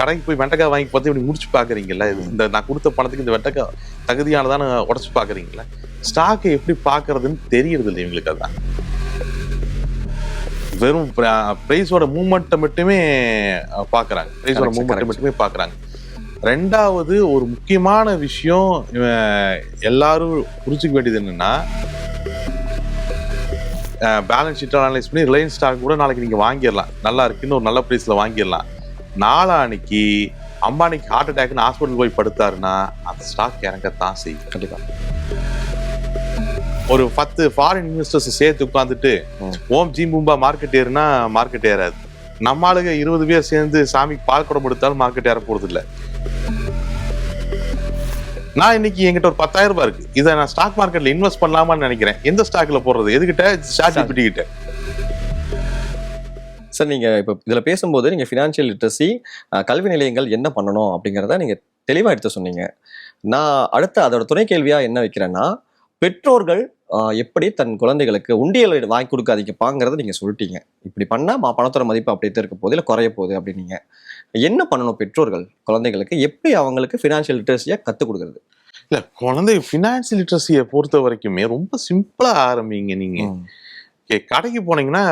கடைக்கு போய் வெண்டைக்காய் வாங்கி பார்த்து இப்படி முடிச்சு பாக்குறீங்கல்ல இந்த நான் கொடுத்த பணத்துக்கு இந்த வெண்டைக்காய் தகுதியானதான உடச்சு பாக்குறீங்கல்ல ஸ்டாக்கை எப்படி பாக்குறதுன்னு தெரியறது இல்லை இவங்களுக்கு அதான். வெறும் பிரைஸோட மூமெண்ட்டை மட்டுமே அஹ், பாக்குறாங்க பிரைஸோட மூமெண்ட்டை. மட்டுமே பாக்குறாங்க ரெண்டாவது ஒரு முக்கியமான விஷயம் எல்லாரும் புரிஞ்சுக்க வேண்டியது என்னன்னா பேலன்ஸ் ஷீட் அனலைஸ் பண்ணி ரிலையன்ஸ் ஸ்டாக் கூட நாளைக்கு நீங்க வாங்கிடலாம். நல்லா இருக்குன்னு ஒரு நல்ல பிரைஸ்ல வாங்கிடலாம். நாளான்னைக்கு அம்பானிக்கு ஹார்ட் அட்டாக்னு ஹாஸ்பிட்டல் போய் படுத்தாருன்னா அந்த ஸ்டாக் இறங்கத்தான் செய்யும். கண்டிப்பா. ஒரு பத்து ஃபாரின் இன்வெஸ்டர்ஸ் சேர்த்து உட்காந்துட்டு. ஓம் ஜி பூம்பா மார்க்கெட் ஏறுனா மார்க்கெட் ஏறாது. நம்ம ஆளுங்க இருபது பேர் சேர்ந்து சாமிக்கு பால் குடம் எடுத்தாலும் மார்க்கெட் ஏற போறது இல்ல நான் இன்னைக்கு என்கிட்ட ஒரு பத்தாயிரம் ரூபாய் இருக்கு. இதை நான் ஸ்டாக் மார்க்கெட்ல இன்வெஸ்ட் பண்ணலாமான்னு நினைக்கிறேன். எந்த ஸ்டாக்ல போடுறது? எதுகிட்ட ஜிபிடி கிட்ட. சார் நீங்க இப்போ இதுல பேசும்போது நீங்க ஃபினான்ஷியல் லிட்ரஸி கல்வி நிலையங்கள் என்ன பண்ணணும் அப்படிங்கிறத நீங்க தெளிவா எடுத்து சொன்னீங்க. நான் அடுத்த அதோட துணை கேள்வியா என்ன வைக்கிறேன்னா பெற்றோர்கள் எப்படி தன் குழந்தைகளுக்கு உண்டியல் வாங்கி கொடுக்காதீங்கப்பாங்கிறத நீங்க சொல்லிட்டீங்க. இப்படி பண்ணா மா- பணத்தோட மதிப்பு அப்படியே இருக்க போகுது இல்லை குறைய போகுது அப்படின்னீங்க. என்ன பண்ணணும் பெற்றோர்கள் குழந்தைகளுக்கு? எப்படி அவங்களுக்கு ஃபினான்ஷியல் லிட்ரஸியை கற்றுக் கொடுக்குறது? இல்ல குழந்தை பினான்சியல் லிட்ரஸியை பொறுத்த வரைக்குமே ரொம்ப சிம்பிளா ஆரம்பிங்க நீங்க. Okay, கடைக்கு போனீங்கன்னா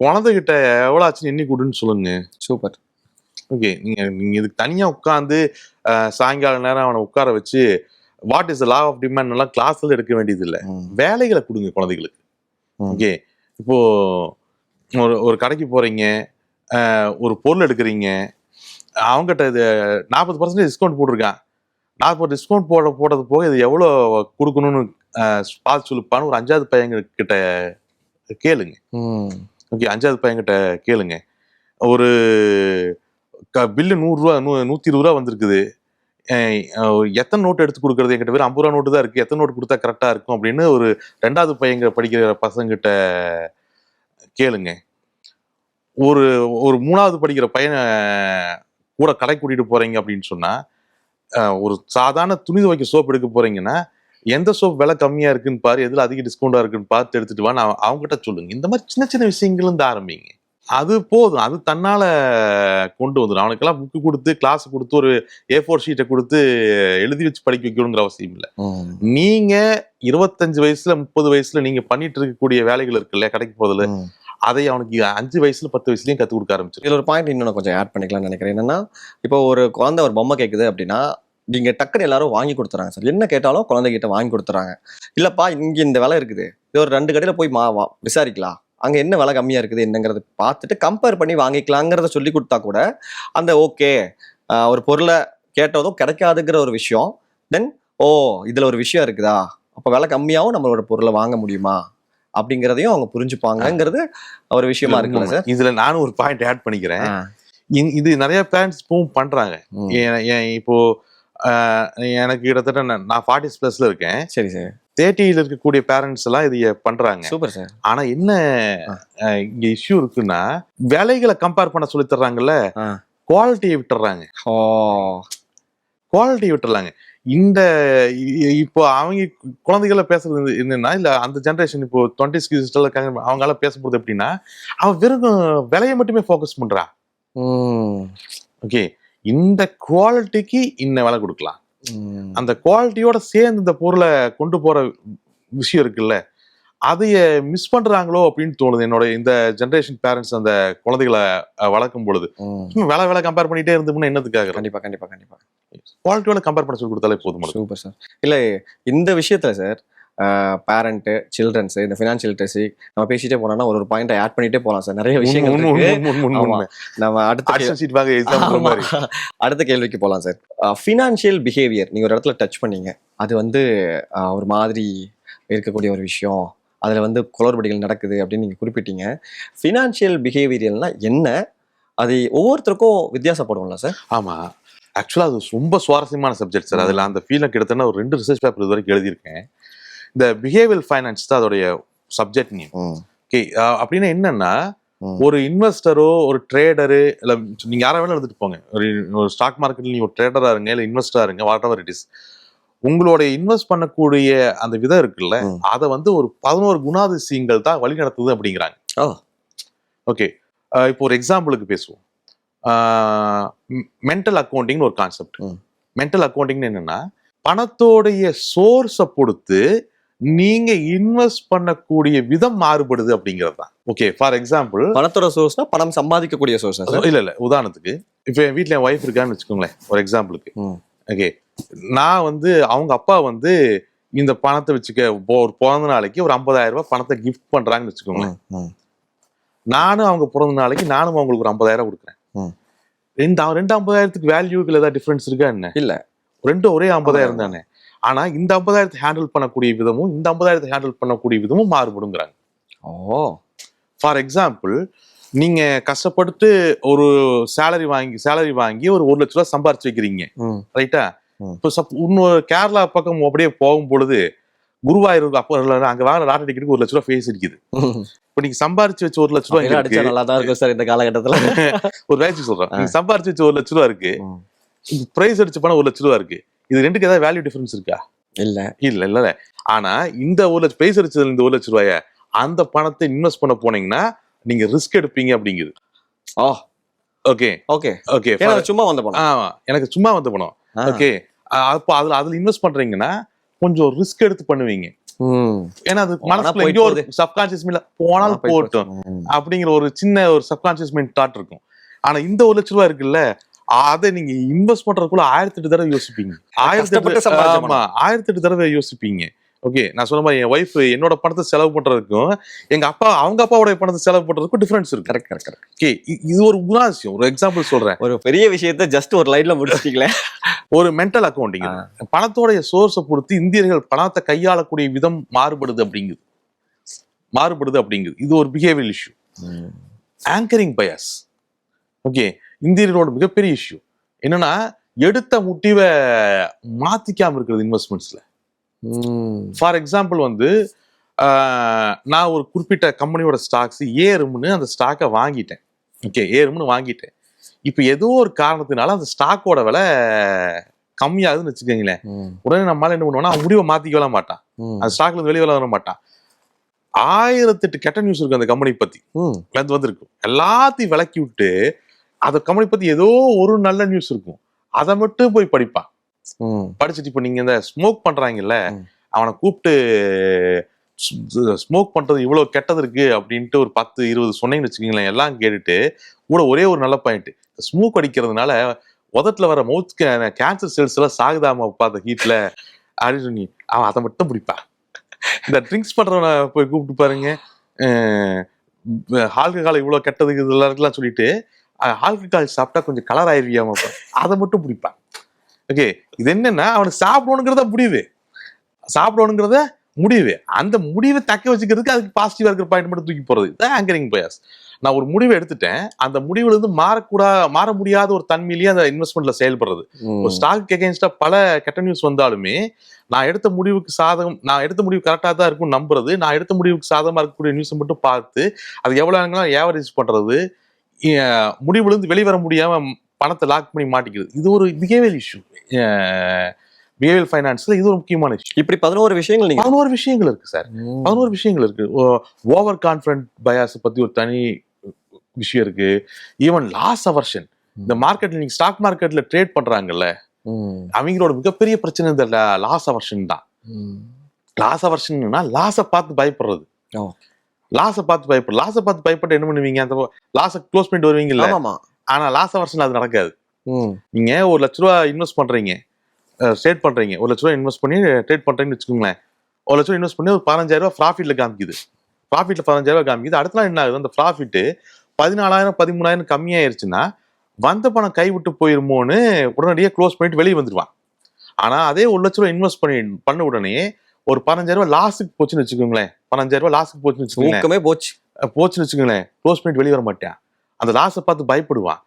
குழந்தைகிட்ட எவ்வளவு ஆச்சுன்னு எண்ணி கொடுன்னு சொல்லுங்க. சூப்பர் ஓகே நீங்க நீங்க இதுக்கு தனியா உட்காந்து சாயங்கால நேரம் அவனை உட்கார வச்சு what is law of demand எல்லாம் கிளாஸ்ல எடுக்க வேண்டியது இல்ல வேலைகளை கொடுங்க குழந்தைகளுக்கு. ஓகே இப்போ ஒரு ஒரு கடைக்கு போறீங்க அஹ், ஒரு பொருள் எடுக்கிறீங்க அவங்ககிட்ட இது நாற்பது பர்சன்டேஜ் டிஸ்கவுண்ட் போட்டிருக்கான். நாற்பது டிஸ்கவுண்ட் போட போடுறது போக இது எவ்வளோ கொடுக்கணும்னு பார்த்து சொல்லுப்பான்னு ஒரு அஞ்சாவது பையங்க கிட்ட கேளுங்க இங்கே அஞ்சாவது பையன்கிட்ட கேளுங்க. ஒரு க பில்லு நூறுரூவா நூ நூற்றி இருபது ரூபா வந்திருக்குது எத்தனை நோட்டு எடுத்து கொடுக்குறது? என்கிட்ட பேர் ஐம்பது ரூபா நோட்டு தான் இருக்குது எத்தனை நோட்டு கொடுத்தா கரெக்டாக இருக்கும் அப்படின்னு ஒரு ரெண்டாவது பையங்க படிக்கிற பசங்கிட்ட கேளுங்க. ஒரு ஒரு மூணாவது படிக்கிற பையனை கூட கடை கூட்டிகிட்டு போகிறீங்க அப்படின்னு சொன்னால் ஒரு சாதாரண துணி துவைக்க சோப் எடுக்க போகிறீங்கன்னா எந்த சோப் விலை கம்மியா இருக்குன்னு பாரு எதுல அதிக டிஸ்கவுண்டா இருக்குன்னு பார்த்து எடுத்துட்டு வா நான் அவங்ககிட்ட சொல்லுங்க. இந்த மாதிரி சின்ன சின்ன விஷயங்கள் இருந்து ஆரம்பிங்க. அது போதும். அது தன்னால கொண்டு வந்துடும் அவனுக்கெல்லாம் புக்கு கொடுத்து கிளாஸ் கொடுத்து ஒரு ஏ ஃபோர் ஷீட்டை கொடுத்து எழுதி வச்சு படிக்க வைக்கணுங்கிற அவசியம் இல்லை. நீங்க இருபத்தஞ்சு வயசுல முப்பது வயசுல நீங்க பண்ணிட்டு இருக்கக்கூடிய வேலைகள் இருக்குல்ல கடைக்கு போறதுல? அதை அவனுக்கு அஞ்சு வயசுல பத்து வயசுலயும் கத்து கொடுக்க ஆரம்பிச்சிரு இதுல ஒரு பாயிண்ட் இன்னும் கொஞ்சம் ஆட் பண்ணிக்கலாம்னு நினைக்கிறேன். என்னன்னா இப்போ ஒரு குழந்தை ஒரு பொம்மை கேக்குது அப்படின்னா நீங்க டக்குன்னு எல்லாரும் வாங்கி கொடுத்துறாங்க சார். என்ன கேட்டாலும் குழந்தைகிட்ட வாங்கி கொடுத்துறாங்க. இல்லப்பா இங்க இந்த விலை இருக்குது. இது ஒரு ரெண்டு கடையில போய் மா வா- விசாரிக்கலாம். அங்க என்ன விலை கம்மியா இருக்குது என்னங்கிறத பார்த்துட்டு கம்பேர் பண்ணி வாங்கிக்கலாங்கிறத சொல்லி கொடுத்தா கூட அந்த ஓகே ஒரு பொருளை கேட்டதும் கிடைக்காதுங்கிற ஒரு விஷயம். தென் ஓ இதுல ஒரு விஷயம் இருக்குதா? அப்ப விலை கம்மியாவும் நம்மளோட பொருளை வாங்க முடியுமா? அப்படிங்கிறதையும் அவங்க புரிஞ்சுப்பாங்கங்கிறது ஒரு விஷயமா இருக்குல்ல சார். இதுல நானும் ஒரு பாயிண்ட் ஆட் பண்ணிக்கிறேன். இது நிறைய இப்பவும் பண்றாங்க. இப்போ எனக்கு கிட்டத்தட்ட நான்- நான் ஃபார்ட்டி பிளஸ்ல இருக்கேன். சரி சார். தேர்ட்டியில இருக்கக்கூடிய பேரண்ட்ஸ் எல்லாம் இதைய பண்றாங்க. Super sir. ஆனா என்ன இங்க இஷ்யூ இருக்குன்னா விலைகளை கம்பேர் பண்ண சொல்லி தர்றாங்கல்ல. குவாலிட்டியை விட்டுறாங்க. ஓ. குவாலிட்டி விட்டுறலாங்க இந்த இப்போ அவங்க குழந்தைகள பேசுறது என்னன்னா இல்ல அந்த ஜெனரேஷன் இப்போ டுவெண்ட்டி ஸ்கில்ஸ் அவங்களால பேசும்போது எப்படின்னா அவன் வெறும் விலையை மட்டுமே ஃபோக்கஸ் பண்றான். ஓகே இந்த குவாலிட்டிக்கு இன்ன விலை கொடுக்கலாம். அந்த குவாலிட்டியோட சேர்ந்து இந்த பொருளை கொண்டு போற விஷயம் இருக்குல்ல அதைய மிஸ் பண்றாங்களோ அப்படின்னு தோணுது. என்னோட இந்த ஜெனரேஷன் பேரண்ட்ஸ் அந்த குழந்தைகளை வளர்க்கும் பொழுது. வேலை வேலை கம்பேர் பண்ணிட்டே இருந்தோம்னா என்னத்துக்காக? கண்டிப்பா கண்டிப்பா கண்டிப்பா. குவாலிட்டியோட கம்பேர் பண்ண சொல்லி கொடுத்தாலே போதும் சூப்பர் சார் இல்ல இந்த விஷயத்துல சார் பேரண்ட் சில்ட்ரன்ஸ் இந்த ஃபினான்ஷியல் லிட்ரஸி நம்ம பேசிட்டே போனோம்னா ஒரு ஒரு பாயிண்ட் ஆட் பண்ணிட்டே போலாம் சார். நிறைய விஷயங்கள். நம்ம அடுத்த. அடுத்த கேள்விக்கு போகலாம் சார். ஃபினான்ஷியல் பிஹேவியர் நீங்க ஒரு இடத்துல டச் பண்ணீங்க. அது வந்து ஒரு மாதிரி இருக்கக்கூடிய ஒரு விஷயம். அதுல வந்து குளறுபடிகள் நடக்குது அப்படின்னு நீங்க குறிப்பிட்டீங்க. ஃபினான்ஷியல் பிஹேவியர்னா என்ன? அது ஒவ்வொருத்தருக்கும் வித்தியாசப்படும்ல சார்? ஆமா. ஆக்சுவலா அது ரொம்ப சுவாரஸ்யமான சப்ஜெக்ட் சார். அதுல அந்த ஃபீல்ட கிட்டத்தட்ட ஒரு ரெண்டு ரிசர்ச் பேப்பர் இது வரைக்கும் எழுதியிருக்கேன். இந்த பிஹேவியல் ஃபைனான்ஸ் தான் அதோடைய சப்ஜெக்ட் நேம் ஓகே அப்படின்னா என்னன்னா. ஒரு இன்வெஸ்டரோ ஒரு ட்ரேடரு இல்ல நீங்க யாரை வேணாலும் எடுத்துட்டு போங்க ஒரு ஸ்டாக் மார்க்கெட்ல நீங்க ஒரு ட்ரேடரா இருங்க இல்ல இன்வெஸ்டரா இருங்க வாட் எவர் இட் இஸ் உங்களுடைய இன்வெஸ்ட் பண்ணக்கூடிய அந்த விதம் இருக்குல்ல. அதை வந்து ஒரு பதினோரு குணாதிசயங்கள் தான் வழி நடத்துது அப்படிங்கிறாங்க. ஓகே இப்போ ஒரு எக்ஸாம்பிளுக்கு பேசுவோம் மென்டல் அக்கௌண்டிங்னு ஒரு கான்செப்ட். மென்டல் அக்கௌண்டிங்னு என்னன்னா பணத்தோடைய சோர்ஸை பொறுத்து நீங்க இன்வெஸ்ட் பண்ணக்கூடிய விதம் மாறுபடுது அப்படிங்கிறது தான். ஓகே ஃபார் எக்ஸாம்பிள் பணத்தோட சோர்ஸ்னா பணம் சம்பாதிக்கக்கூடிய சோர்ஸ் சார்? இல்ல இல்ல உதாரணத்துக்கு இப்போ என் வீட்ல என் ஒய்ஃப் இருக்கான்னு வச்சுக்கோங்களேன் ஒரு எக்ஸாம்பிளுக்கு. ஓகே நான் வந்து அவங்க அப்பா வந்து இந்த பணத்தை வச்சுக்க ஒரு பிறந்த நாளைக்கு ஒரு 50000 ரூபாய் பணத்தை கிஃப்ட் பண்றாங்கன்னு வச்சுக்கோங்களேன். நானும் அவங்க பிறந்த நாளைக்கு நானும் அவங்களுக்கு ஒரு 50000 கொடுக்குறேன். ரெண்டு ரெண்டு ஐம்பதாயிரத்துக்கு வேல்யூக்கு ஏதாவது டிஃபரன்ஸ் இருக்கா என்ன? இல்ல. ரெண்டும் ஒரே ஐம்பதாயிரம் தானே. ஆனா இந்த ஐம்பதாயிரத்தை ஹேண்டில் பண்ணக்கூடிய விதமும் இந்த ஐம்பதாயிரத்தை ஹேண்டில் பண்ணக்கூடிய விதமும் மாறுபடுங்கிறாங்க. ஓ. ஃபார் எக்ஸாம்பிள் நீங்க கஷ்டப்பட்டு ஒரு சேலரி வாங்கி சேலரி வாங்கி ஒரு ஒரு லட்ச ரூபா சம்பாரிச்சு வைக்கிறீங்க. ரைட்டா. இப்போ சப் இன்னொரு கேரளா பக்கம் அப்படியே போகும் பொழுது குருவாயூர் அப்போ அங்க வாங்கின லாட்டரி டிக்கெட்டுக்கு ஒரு லட்ச ரூபா ஃபேஸ் இருக்குது இப்போ நீங்க சம்பாரிச்சு வச்ச ஒரு லட்ச ரூபா அப்படிலாம் அடிச்சா நல்லா தான் இருக்கும் சார் இந்த காலகட்டத்துல. ஒரு வேச்சு சொல்றேன். நீங்க சம்பாரிச்சு வச்ச ஒரு லட்ச ரூபா இருக்கு. பிரைஸ் அடிச்ச பணம் ஒரு லட்ச ரூபா இருக்கு. இது ரெண்டுக்கு ஏதாவது வேல்யூ டிஃபரன்ஸ் இருக்கா? இல்ல. இல்ல இல்ல ஆனா இந்த ஒரு லட்சம் பிரைஸ் அடிச்சதுல இந்த ஒரு லட்ச ரூபாய அந்த பணத்தை இன்வெஸ்ட் பண்ண போனீங்கன்னா நீங்க ரிஸ்க் எடுப்பீங்க அப்படிங்குது. ஓ ஓகே ஓகே ஓகே சும்மா வந்த பணம். ஆமா. எனக்கு சும்மா வந்து பணம். ஆ. ஓகே அப்போ அதுல அதுல இன்வெஸ்ட் பண்றீங்கன்னா கொஞ்சம் ரிஸ்க் எடுத்து பண்ணுவீங்க. ஏன்னா அது மனசுல எங்கேயோ ஒரு சப்கான்சியஸ் மைண்ட்ல போனால் போய் போகட்டும் ம். அப்படிங்கிற ஒரு சின்ன ஒரு சப்கான்சியஸ் மைண்ட் தாட் இருக்கும். ஆனா இந்த ஒரு லட்ச ரூபா இருக்குல்ல அதை நீங்க இன்வெஸ்ட் பண்றதுக்குள்ள ஆயிரத்தி எட்டு தடவை யோசிப்பீங்க. ஆயிரத்தி எட்டு ஆமா ஆயிரத்தி எட்டு தடவை யோசிப்பீங்க. ஓகே நான் சொன்ன மாதிரி என் ஒய்ஃப் என்னோட பணத்தை செலவு பண்றதுக்கும் எங்க அப்பா அவங்க அப்பாவோட பணத்தை செலவு பண்றதுக்கும் டிஃபரன்ஸ் இருக்கு. கரெக்ட் கரெக்ட் கரெக்ட் ஓகே இது ஒரு குணாதிசயம். ஒரு எக்ஸாம்பிள் சொல்றேன். ஒரு பெரிய விஷயத்த ஜஸ்ட் ஒரு லைன்ல முடிச்சிட்டீங்களே. ஒரு மென்டல் அக்கௌண்டிங் பணத்தோடைய சோர்ஸை பொறுத்து இந்தியர்கள் பணத்தை கையாளக்கூடிய விதம் மாறுபடுது அப்படிங்குது. மாறுபடுது அப்படிங்குது. இது ஒரு behaviour issue anchoring bias okay இந்தியர்களோட மிகப்பெரிய இஷ்யூ என்னன்னா எடுத்த முடிவை மாத்திக்காம இருக்கிறது இன்வெஸ்ட்மெண்ட்ஸ்ல ஃபார் எக்ஸாம்பிள் வந்து நான் ஒரு குறிப்பிட்ட கம்பெனியோட ஸ்டாக்ஸ் ஏறும்னு அந்த ஸ்டாக்கை வாங்கிட்டேன். ஓகே ஏறும்னு வாங்கிட்டேன். இப்போ ஏதோ ஒரு காரணத்தினால அந்த ஸ்டாக்கோட விலை கம்மியாகுதுன்னு வச்சுக்கோங்களேன். உடனே நம்மளால என்ன பண்ணுவோம்னா முடிவை மாத்திக்கவே மாட்டான். அந்த ஸ்டாக்ல இருந்து வெளியே வர மாட்டான். ஆயிரத்தெட்டு கெட்ட நியூஸ் இருக்கு அந்த கம்பெனி பத்தி. வந்திருக்கும் எல்லாத்தையும் விளக்கி விட்டு அந்த கம்பெனி பத்தி ஏதோ ஒரு நல்ல நியூஸ் இருக்கும். அதை மட்டும் போய் படிப்பான். படிச்சுட்டு இப்போ நீங்க இந்த ஸ்மோக் பண்றாங்கல்ல. அவனை கூப்பிட்டு ஸ்மோக் பண்றது இவ்வளவு கெட்டது இருக்கு அப்படின்ட்டு ஒரு பத்து இருபது சொன்னீங்கன்னு வச்சுக்கீங்களேன் எல்லாம் கேட்டுட்டு கூட ஒரே ஒரு நல்ல பாயிண்ட் ஸ்மோக் அடிக்கிறதுனால உதட்டுல வர மவுத் கேன்சர் செல்ஸ் எல்லாம் சாகுதாம அந்த ஹீட்ல அப்படின்னு சொல்லி அவன் அதை மட்டும் பிடிப்பான் இந்த ட்ரிங்க்ஸ் பண்றவனை போய் கூப்பிட்டு பாருங்க. ஆல்கஹால் இவ்வளவு கெட்டதுக்கு இதெல்லாம் சொல்லிட்டு ஆல்கஹால் சாப்பிட்டா கொஞ்சம் கலர் ஆயிருவியாம அதை மட்டும் பிடிப்பான் ஓகே இது என்னன்னா அவனுக்கு சாப்பிடணுங்கிறத முடிவு சாப்பிடணுங்கிறத முடிவு அந்த முடிவை தக்க வச்சுக்கிறதுக்கு அதுக்கு பாசிட்டிவா இருக்கிற பாயிண்ட் மட்டும் தூக்கி போறது. இதுதான் ஆங்கரிங் பயஸ் நான் ஒரு முடிவை எடுத்துட்டேன். அந்த முடிவுல இருந்து மாறக்கூடா மாற முடியாத ஒரு தன்மையிலேயே அந்த இன்வெஸ்ட்மெண்ட்ல செயல்படுறது. ஒரு ஸ்டாக் எகேன்ஸ்டா பல கெட்ட நியூஸ் வந்தாலுமே நான் எடுத்த முடிவுக்கு சாதகம் நான் எடுத்த முடிவு கரெக்டாக தான் இருக்கும் நம்புறது. நான் எடுத்த முடிவுக்கு சாதகமா இருக்கக்கூடிய நியூஸை மட்டும் பார்த்து அது எவ்வளவு ஏவரேஜ் பண்றது? அஹ் முடிவுல இருந்து வெளிவர முடியாம பணத்தை லாக் பண்ணி மாட்டிக்கிறது இது ஒரு பிஹேவியல் இஷ்யூ பிஹேவியல் ஃபைனான்ஸ்ல இது ஒரு முக்கியமான இஷ்யூ இப்படி பதினோரு விஷயங்கள் நீங்க பதினோரு விஷயங்கள் இருக்கு சார். பதினோரு விஷயங்கள் இருக்கு. ஓவர் கான்ஃபிடன்ட் பயாஸ் பத்தி ஒரு தனி விஷயம் இருக்கு. ஈவன் லாஸ் அவர்ஷன் இந்த மார்க்கெட்ல நீங்க ஸ்டாக் மார்க்கெட்ல ட்ரேட் பண்றாங்கல்ல. அவங்களோட மிகப்பெரிய பிரச்சனை இந்த லாஸ் அவர்ஷன் தான். லாஸ் அவர்ஷன்னா லாஸை பார்த்து பயப்படுறது. லாஸை பார்த்து பயப்படு லாஸை பார்த்து பயப்பட்டு என்ன பண்ணுவீங்க? அந்த லாஸை க்ளோஸ் பண்ணிட்டு வருவீங்கல்ல? ஆமாமா. ஆனா லாஸ் அவர்ஷன் அது நடக்காது. நீங்க ஒரு லட்ச ரூபா இன்வெஸ்ட் பண்றீங்க. ட்ரேட் பண்றீங்க. ஒரு லட்ச ரூபா இன்வெஸ்ட் பண்ணி ட்ரேட் பண்றீங்கன்னு வச்சுக்கோங்களேன். ஒரு லட்ச ரூபா இன்வெஸ்ட் பண்ணி ஒரு பதினஞ்சாயிரம் ரூபா ப்ராஃபிட்ல காமிக்குது. ப்ராஃபிட்ல பதினஞ்சாயிரம் ரூபா காமிக்குது. அடுத்த நாள் என்ன ஆகுது? அந்த ப்ராஃபிட் பதினாலாயிரம் பதிமூணாயிரம் கம்மியாயிருச்சுன்னா வந்த பணம் கைவிட்டு போயிருமோன்னு உடனடியாக க்ளோஸ் பண்ணிட்டு வெளியே வந்துடுவான் ஆனா அதே ஒரு லட்ச ரூபா இன்வெஸ்ட் பண்ணி பண்ண உடனே ஒரு பதினஞ்சாயிரம் ரூபாய் லாஸுக்கு போச்சுன்னு வச்சுக்கோங்களேன். பதினஞ்சாயிரம் ரூபாய் லாஸுக்கு போச்சுன்னு வச்சுக்கோங்களேன். போச்சு. போச்சுன்னு வச்சுக்கோங்களேன். க்ளோஸ் பண்ணிட்டு வெளியே வர மாட்டேன். அந்த லாஸை பார்த்து பயப்படுவான்.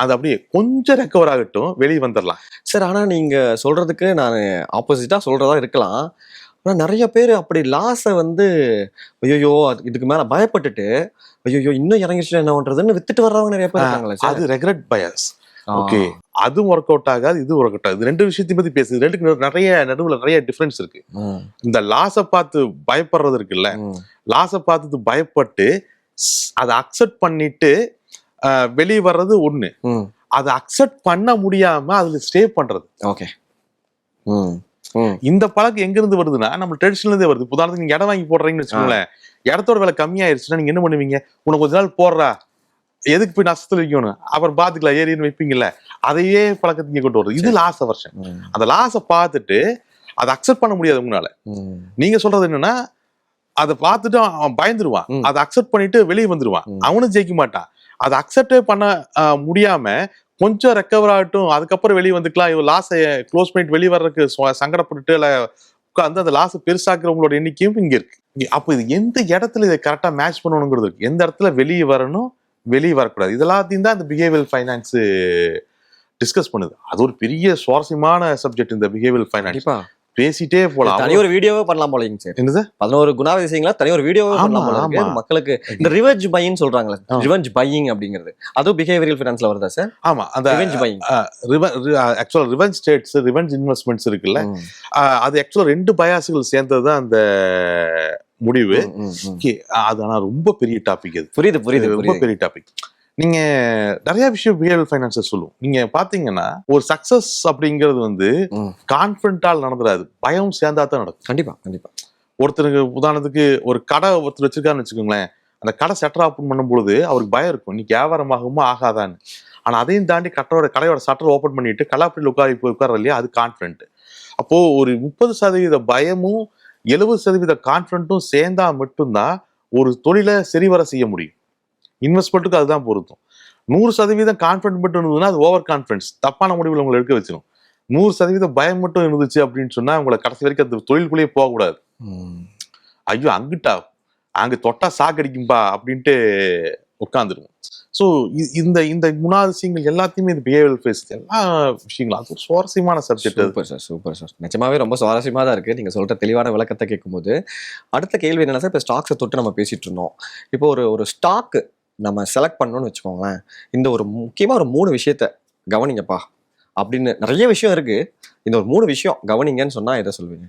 அது அப்படியே கொஞ்சம் ரெக்கவர் ஆகட்டும் வெளியே வந்துடலாம். சார் ஆனா நீங்க சொல்றதுக்கு நான் ஆப்போசிட்டா சொல்றதா இருக்கலாம். ஆனா நிறைய பேர் அப்படி லாஸை வந்து ஐயோ இதுக்கு மேல பயப்பட்டுட்டு ஐயோ இன்னும் இறங்கிச்சுன்னா என்ன பண்றதுன்னு வித்துட்டு வர்றவங்க நிறைய பேர் இருக்காங்களே அது ரெக்ரெட் பயஸ். ஓகே. அதுவும் ஒர்க் அவுட் ஆகாது இது ஒர்க் அவுட் ஆகுது. ரெண்டு விஷயத்தையும் பத்தி பேசுது. ரெண்டுக்கு நிறைய நடுவுல நிறைய டிஃபரன்ஸ் இருக்கு. இந்த லாஸை பார்த்து பயப்படுறது இருக்குல்ல. லாஸை பார்த்து பயப்பட்டு அதை அக்செப்ட் பண்ணிட்டு வெளியே வர்றது ஒண்ணு. அதை அக்செப்ட் பண்ண முடியாம அதுல ஸ்டே பண்றது. ஓகே. இந்த பழக்கம் எங்க இருந்து வருதுன்னா நம்ம ட்ரெடிஷன்ல இருந்தே வருது. உதாரணத்துக்கு நீங்க இடம் வாங்கி போடுறீங்கன்னு வச்சுக்கோங்களேன். இடத்தோட விலை கம்மியாயிருச்சுன்னா நீங்க என்ன பண்ணுவீங்க? உனக்கு கொஞ்ச நாள் போடுறா. எதுக்கு போய் நஷ்டத்துல வைக்கணும் அப்புறம் பாத்துக்கலாம் ஏறின்னு வைப்பீங்கல்ல? அதையே பழக்கத்துக்கு கொண்டு வருது இது லாஸ் வருஷன் ம், அந்த லாஸை பார்த்துட்டு அதை அக்செப்ட் பண்ண முடியாது உங்களால நீங்க சொல்றது என்னன்னா அதை பார்த்துட்டு அவன் பயந்துருவான். அதை அக்செப்ட் பண்ணிட்டு வெளியே வந்துருவான். அவனும் ஜெயிக்க மாட்டான். அதை அக்செப்டே பண்ண முடியாம கொஞ்சம் ரெக்கவர் ஆகட்டும் அதுக்கப்புறம் வெளியே வந்துக்கலாம். இவன் லாஸை க்ளோஸ் பண்ணிட்டு வெளியே வர்றதுக்கு சங்கடப்பட்டுட்டு இல்ல உட்காந்து அந்த லாஸை பெருசாக்குறவங்களோட எண்ணிக்கையும் இங்க இருக்கு. அப்போ இது எந்த இடத்துல இதை கரெக்டா மேட்ச் பண்ணணுங்கிறது எந்த இடத்துல வெளியே வரணும்? வெளியே வரக்கூடாது. இது எல்லாத்தையும் தான் இந்த பிஹேவியல் ஃபைனான்ஸ் டிஸ்கஸ் பண்ணுது. அது ஒரு பெரிய சுவாரஸ்யமான சப்ஜெக்ட் இந்த பிஹேவியல் ஃபைனான்ஸ் பேசிட்டே போலாம். தனி ஒரு வீடியோவே பண்ணலாம் போலீங்க சார். என்னது? பதினோரு குணாதிசயங்களா தனி ஒரு வீடியோவே பண்ணலாம் போல. மக்களுக்கு இந்த ரிவெஞ்ச் பையிங் சொல்றாங்களே. ரிவெஞ்ச் பையிங் அப்படிங்கிறது. அதுவும் பிஹேவியரியல் ஃபைனான்ஸ்ல வருதா சார்? ஆமா அந்த revenge buying actually revenge states revenge investments இருக்குல்ல. அது ஆக்சுவலா ரெண்டு பயாசுகள் சேர்ந்தது தான் அந்த முடிவு. அது ஆனா ரொம்ப பெரிய டாபிக் அது. புரியுது புரியுது ரொம்ப பெரிய டாபிக் நீங்க நிறைய விஷயம் பிஹேவியல் ஃபைனான்ஸ் சொல்லும். நீங்க பாத்தீங்கன்னா ஒரு சக்சஸ் அப்படிங்கிறது வந்து. கான்பிடண்டால் நடந்துடாது பயம் சேர்ந்தா தான் நடக்கும். கண்டிப்பா கண்டிப்பா. ஒருத்தருக்கு உதாரணத்துக்கு ஒரு கடை ஒருத்தர் வச்சிருக்காருன்னு வச்சுக்கோங்களேன். அந்த கடை செட்டர் ஓப்பன் பண்ணும்பொழுது அவருக்கு பயம் இருக்கும். இன்னைக்கு வியாபாரம் ஆகுமா ஆகாதான்னு. ஆனா அதையும் தாண்டி கட்டோட கடையோட சட்டர் ஓப்பன் பண்ணிட்டு கலாப்படியில் உட்காரி உட்கார இல்லையா? அது கான்ஃபிடென்ட் அப்போ ஒரு முப்பது சதவீத பயமும் எழுபது சதவீத கான்ஃபிடென்ட்டும் சேர்ந்தா மட்டும்தான் ஒரு தொழிலை சரிவர செய்ய முடியும். இன்வெஸ்ட்மெண்ட்டுக்கு அதுதான் பொருத்தும். நூறு சதவீதம் கான்ஃபிடென்ட் மட்டும் இருந்ததுன்னா அது ஓவர் கான்ஃபிடன்ஸ் தப்பான முடிவுல உங்களை எடுக்க வச்சிடும் நூறு சதவீதம் பயம் மட்டும் இருந்துச்சு அப்படின்னு சொன்னா உங்களை கடைசி வரைக்கும் அந்த தொழிலுக்குள்ளேயே போகக்கூடாது. ஐயோ அங்கிட்டா? அங்க தொட்டா சாக்கடிக்கும்பா அப்படின்ட்டு உட்காந்துருவோம் ஸோ இந்த இந்த குணாதிசயங்கள் எல்லாத்தையுமே இது பிஹேவியல் ஃபேஸ் எல்லா விஷயங்களும் அது ஒரு சுவாரஸ்யமான subject super sir super sir நிஜமாவே ரொம்ப சுவாரஸ்யமாக தான் இருக்குது நீங்கள் சொல்கிற தெளிவான விளக்கத்தை கேட்கும்போது அடுத்த கேள்வி என்ன சார் இப்போ ஸ்டாக்ஸை தொட்டு நம்ம பேசிகிட்டு இருந்தோம். இப்போ ஒரு ஒரு ஸ்டாக் நம்ம செலக்ட் பண்ணணும்னு வச்சுக்கோங்களேன் இந்த ஒரு முக்கியமாக ஒரு மூணு விஷயத்த கவனிங்கப்பா. அப்படின்னு நிறைய விஷயம் இருக்குது இந்த ஒரு மூணு விஷயம் கவனிங்கன்னு சொன்னால் எதை சொல்லுவீங்க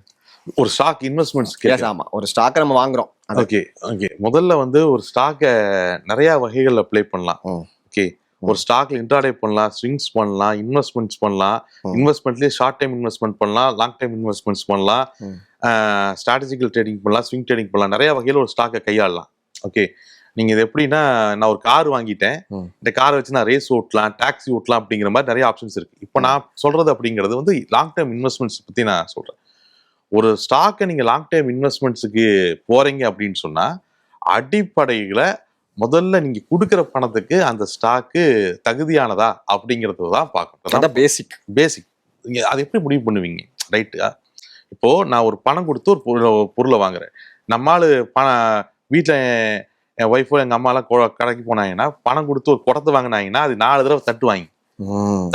ஒரு ஸ்டாக் இன்வெஸ்ட்மெண்ட்ஸ் ஆமா. ஒரு ஸ்டாக்கை நம்ம வாங்குறோம். ஓகே ஓகே முதல்ல வந்து ஒரு ஸ்டாக்கை நிறைய வகைகள்ல ப்ளே பண்ணலாம். ஓகே ஒரு ஸ்டாக்ல இன்ட்ராடே பண்ணலாம் ஸ்விங்ஸ் பண்ணலாம் இன்வெஸ்ட்மெண்ட்ஸ் பண்ணலாம். இன்வெஸ்ட்மெண்ட்லயே ஷார்ட் டைம் இன்வெஸ்ட்மெண்ட் பண்ணலாம் லாங் டைம் இன்வெஸ்ட்மெண்ட்ஸ் பண்ணலாம். ஸ்ட்ராட்டஜிக்கல் ட்ரேடிங் பண்ணலாம் ஸ்விங் ட்ரேடிங் பண்ணலாம். நிறைய வகையில ஒரு ஸ்டாக்கை கையாளலாம். ஓகே நீங்க இது எப்படின்னா நான் ஒரு கார் வாங்கிட்டேன். இந்த காரை வச்சு நான் ரேஸ் ஓட்டலாம் டாக்ஸி ஓட்டலாம் அப்படிங்கிற மாதிரி நிறைய ஆப்ஷன்ஸ் இருக்கு. இப்போ நான் சொல்றது அப்படிங்கிறது வந்து லாங் டைம் இன்வெஸ்ட்மெண்ட்ஸ் பத்தி நான் சொல்றேன். ஒரு ஸ்டாக்கை நீங்க லாங் டைம் இன்வெஸ்ட்மெண்ட்ஸுக்கு போறீங்க அப்படின்னு சொன்னா அடிப்படையில முதல்ல நீங்க கொடுக்குற பணத்துக்கு அந்த ஸ்டாக்கு தகுதியானதா அப்படிங்கறது தான் பார்க்கணும். அதான் பேசிக் பேசிக் நீங்க அதை எப்படி முடிவு பண்ணுவீங்க? ரைட்டு இப்போ நான் ஒரு பணம் கொடுத்து ஒரு பொருளை பொருளை வாங்குறேன். நம்மால் பணம் வீட்டில் என் ஒய்ஃபோ எங்கள் அம்மாலாம் கடைக்கு போனாங்கன்னா பணம் கொடுத்து ஒரு குடத்தை வாங்கினாங்கன்னா அது நாலு தடவை தட்டு வாங்கி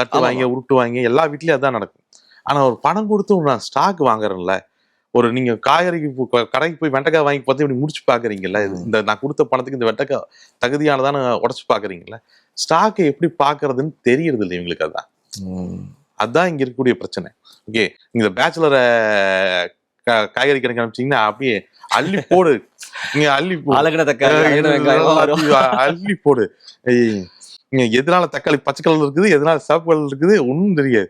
தட்டு வாங்கி உருட்டு வாங்கி எல்லா வீட்லயும் அதான் நடக்கும். ஆனா ஒரு பணம் கொடுத்து நான் ஸ்டாக் வாங்குறேன்ல. ஒரு நீங்க காய்கறிக்கு கடைக்கு போய் வெண்டைக்காய் வாங்கி பார்த்து இப்படி முடிச்சு பாக்குறீங்கல்ல இது இந்த நான் கொடுத்த பணத்துக்கு இந்த வெண்டைக்காய் தகுதியானதான்னு உடச்சு பாக்குறீங்கல்ல ஸ்டாக்கை எப்படி பாக்குறதுன்னு தெரியறது இல்லை இவங்களுக்கு அதான். அதான் இங்க இருக்கக்கூடிய பிரச்சனை. ஓகே இந்த பேச்சுலரை காய்கறி கடைக்கு அனுப்பிச்சீங்கன்னா அப்படியே அள்ளி போடு. நீங்க அள்ளி. அள்ளி போடு. எதனால தக்காளி பச்சை கலர்ல இருக்குது எதனால கலர்ல இருக்குது ஒன்றும் தெரியாது.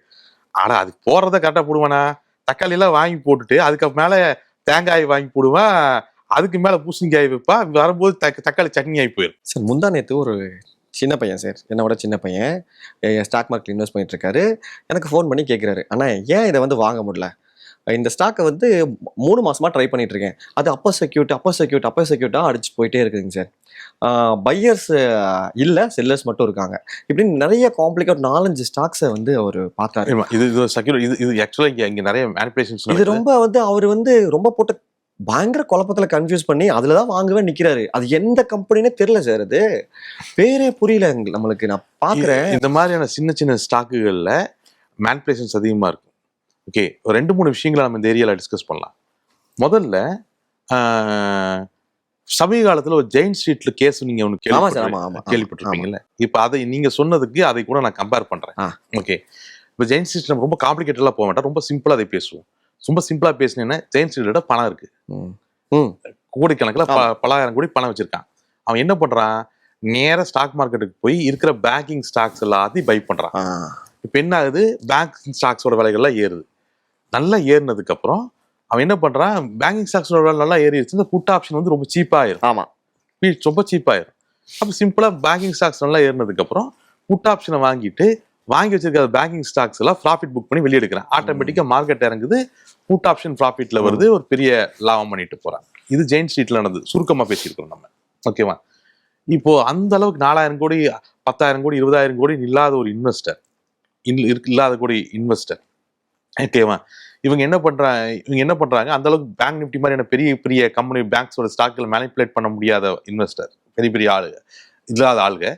ஆனா அது போடுறத கரெக்டாக போடுவேண்ணா தக்காளி எல்லாம் வாங்கி போட்டுட்டு அதுக்கு மேல தேங்காய் வாங்கி போடுவேன். அதுக்கு மேல பூசணிக்காய் வைப்பா. வரும்போது தக்க- தக்காளி சட்னி ஆகி போயிடும் சார் முந்தா நேற்று ஒரு சின்ன பையன் சார் என்னோட சின்ன பையன் ஸ்டாக் மார்க்கெட் இன்வெஸ்ட் பண்ணிட்டு இருக்காரு. எனக்கு ஃபோன் பண்ணி கேட்குறாரு அண்ணா ஏன் இதை வந்து வாங்க முடியல? இந்த ஸ்டாக்கை வந்து மூணு மாசமா ட்ரை பண்ணிட்டு இருக்கேன் அது அப்போ செக்யூட் அப்போ செக்யூட் அப்போ செக்யூட்டாக அடிச்சு போயிட்டே இருக்குதுங்க சார் பையர்ஸ் இல்லை செல்லர்ஸ் மட்டும் இருக்காங்க. இப்படின்னு நிறைய காம்ப்ளிகேட் நாலஞ்சு ஸ்டாக்ஸை வந்து அவர் பார்த்தாரு இது இது செக்யூர் இது இது ஆக்சுவலா இங்க இங்க நிறைய மேனிபுலேஷன்ஸ் இது ரொம்ப வந்து அவர் வந்து ரொம்ப போட்டு பயங்கர குழப்பத்துல கன்ஃபியூஸ் பண்ணி அதுல தான் வாங்கவே நிக்கிறாரு. அது எந்த கம்பெனினே தெரியல சார் அது. பேரே புரியல நம்மளுக்கு நான் பாக்குறேன். இந்த மாதிரியான சின்ன சின்ன ஸ்டாக்குகள்ல மேனிபுலேஷன்ஸ் அதிகமா இருக்கும். ஓகே ரெண்டு மூணு விஷயங்களை நம்ம இந்த ஏரியால டிஸ்கஸ் பண்ணலாம். முதல்ல சமீப காலத்துல ஒரு ஜெயின் ஸ்ட்ரீட்ல கேஸ் நீங்க ஒன்று. கேள்விப்பட்டிருப்பீங்கல்ல? இப்ப அதை நீங்க சொன்னதுக்கு அதை கூட நான் கம்பேர் பண்றேன். ஓகே இப்போ ஜெயின் ஸ்ட்ரீட் நம்ம ரொம்ப காம்ப்ளிகேட்டடா போக வேண்டாம் ரொம்ப சிம்பிளா அதை பேசுவோம். ரொம்ப சிம்பிளா பேசினேன்னா ஜெயின் ஸ்ட்ரீட்டோட பணம் இருக்கு. ம். ம். கோடிக்கணக்கில் ப பலாயிரம் கோடி பணம் வச்சிருக்கான். அவன் என்ன பண்றான்? நேரா ஸ்டாக் மார்க்கெட்டுக்கு போய் இருக்கிற பேங்கிங் ஸ்டாக்ஸ் எல்லாத்தையும் பை பண்றான். இப்போ என்ன ஆகுது? பேங்கிங் ஸ்டாக்ஸோட விலைகள்லாம் ஏறுது. நல்லா ஏறினதுக்கு அப்புறம் அவன் என்ன பண்றான்? பேங்கிங் ஸ்டாக்ஸோட நல்லா ஏறிடுச்சு. இந்த புட் ஆப்ஷன் வந்து ரொம்ப சீப்பாயிரும் ஆமா. ரொம்ப சீப்பாயிரும் அப்போ சிம்பிளா பேங்கிங் ஸ்டாக்ஸ் நல்லா ஏறினதுக்கு அப்புறம் புட் ஆப்ஷனை வாங்கிட்டு வாங்கி வச்சிருக்க பேங்கிங் ஸ்டாக்ஸ் எல்லாம் ப்ராஃபிட் புக் பண்ணி வெளியே எடுக்கிறேன் ஆட்டோமேட்டிக்கா மார்க்கெட் இறங்குது. புட் ஆப்ஷன் ப்ராஃபிட்ல வருது. ஒரு பெரிய லாபம் பண்ணிட்டு போறான். இது ஜெயின் ஸ்ட்ரீட்ல நடந்தது. சுருக்கமா பேசியிருக்கோம் நம்ம. ஓகேவா இப்போ அந்த அளவுக்கு நாலாயிரம் கோடி பத்தாயிரம் கோடி இருபதாயிரம் கோடி இல்லாத ஒரு இன்வெஸ்டர் இல்லாத கோடி இன்வெஸ்டர் தேவன் இவங்க என்ன பண்றாங்க இவங்க என்ன பண்றாங்க? அந்த அளவுக்கு பேங்க் நிஃப்டி மாதிரியான பெரிய பெரிய கம்பெனி பேங்க்ஸோட ஸ்டாக்கில் மேனிப்புலேட் பண்ண முடியாத இன்வெஸ்டர் பெரிய பெரிய ஆளுங்க இல்லாத ஆளுங்க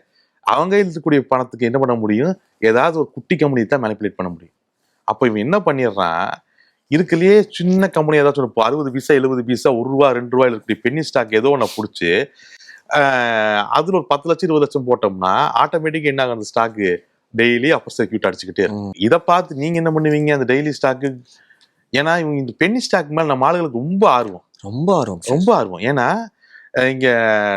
அவங்க இருக்கக்கூடிய பணத்துக்கு என்ன பண்ண முடியும்? ஏதாவது ஒரு குட்டி கம்பெனி தான் மேனிப்புலேட் பண்ண முடியும். அப்போ இவன் என்ன பண்ணிடுறான் இருக்குலயே சின்ன கம்பெனி ஏதாச்சும் ஒன்று அறுபது பைசா எழுபது பைசா ஒரு ரூபா ரெண்டு ரூபாயில் இருக்கக்கூடிய பென்னி ஸ்டாக் ஏதோ ஒன்று பிடிச்சி அதில் ஒரு பத்து லட்சம் இருபது லட்சம் போட்டோம்னா ஆட்டோமேட்டிக்காக என்ன ஆகும் அந்த ஸ்டாக்கு டெய்லி அப்பர் சர்க்கியூட் அடிச்சுக்கிட்டே இருக்கும். இதை பார்த்து நீங்க என்ன பண்ணுவீங்க அந்த டெய்லி ஸ்டாக்கு ஏன்னா இவங்க இந்த பென்னி ஸ்டாக் மேல நம்ம ஆளுகளுக்கு ரொம்ப ஆர்வம் ரொம்ப ஆர்வம். ரொம்ப ஆர்வம் ஏன்னா இங்க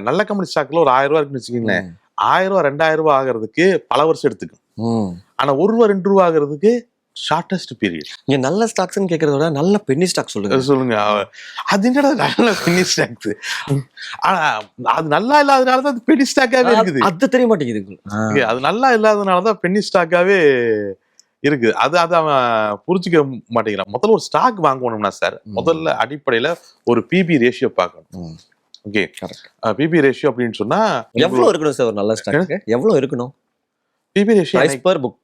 நல்ல கம்பெனி ஸ்டாக்ல ஒரு ஆயிரம் ரூபா இருக்குன்னு வச்சுக்கோங்களேன். ஆயிரம் ரூபா ரெண்டாயிரம் ரூபா ஆகிறதுக்கு பல வருஷம் எடுத்துக்கும். ஆனா ஒரு ரூபா ரெண்டு ரூபா ஆகிறதுக்கு ஷார்டஸ்ட் பீரியட் நீங்க நல்ல ஸ்டாக்ஸ்னு கேக்குறத விட நல்ல பென்னி ஸ்டாக் சொல்லுங்க. சொல்லுங்க. அது என்னடா நல்ல பென்னி ஸ்டாக்ஸ் ஆனா அது நல்லா இல்லாதனால தான் பென்னி ஸ்டாக்காவே இருக்குது. அது தெரிய மாட்டேங்குது அது நல்லா இல்லாதனால தான் பென்னி ஸ்டாக்காவே இருக்குது. அது அது அவன் புரிஞ்சுக்க மாட்டேங்கிறான். முதல்ல ஒரு ஸ்டாக் வாங்கணும்னா சார். முதல்ல அடிப்படையில ஒரு பிபி ரேஷியோ பார்க்கணும். ஓகே. பிபி ரேஷியோ அப்படின்னு சொன்னா எவ்வளவு இருக்கணும் சார் ஒரு நல்ல ஸ்டாக் எவ்வளவு இருக்கணும்? பிபி ரேஷியோ பர் புக்